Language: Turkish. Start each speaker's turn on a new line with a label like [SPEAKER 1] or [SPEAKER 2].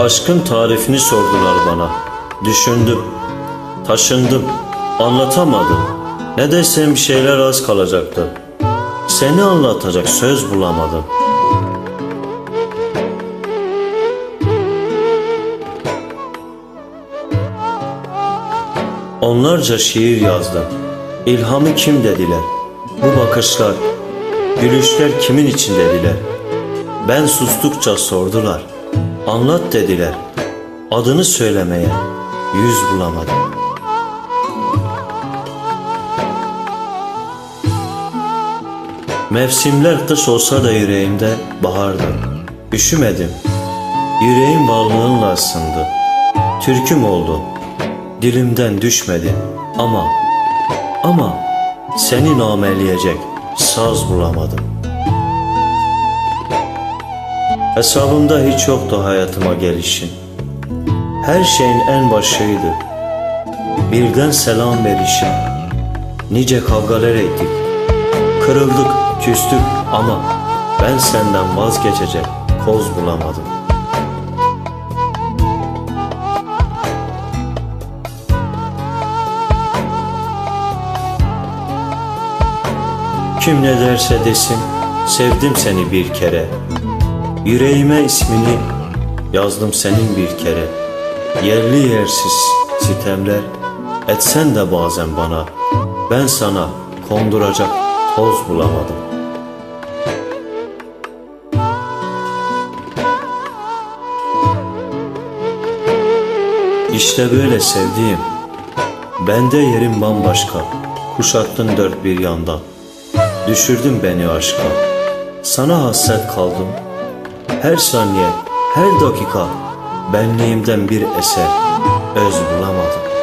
[SPEAKER 1] Aşkın tarifini sordular bana. Düşündüm, taşındım, anlatamadım. Ne desem şeyler az kalacaktı. Seni anlatacak söz bulamadım. Onlarca şiir yazdım. İlhamı kim dediler? Bu bakışlar, gülüşler kimin için dediler? Ben sustukça sordular. Anlat dediler. Adını söylemeye yüz bulamadım. Mevsimler kış olsa da yüreğimde bahardı. Üşümedim. Yüreğim varlığınla ısındı. Türküm oldu. Dilimden düşmedi. Ama, ama seni nameleyecek saz bulamadım. Hesabımda hiç yoktu hayatıma gelişin. Her şeyin en başıydı. Birden selam verişin. Nice kavgalar ettik. Kırıldık, küstük ama ben senden vazgeçecek koz bulamadım. Kim ne derse desin, sevdim seni bir kere. Yüreğime ismini yazdım senin bir kere. Yerli yersiz sitemler etsen de bazen bana. Ben sana konduracak toz bulamadım. İşte böyle sevdiğim. Bende yerim bambaşka. Kuşattın dört bir yandan. Düşürdün beni aşka. Sana hasret kaldım. Her saniye, her dakika benliğimden bir eser öz bulamadım.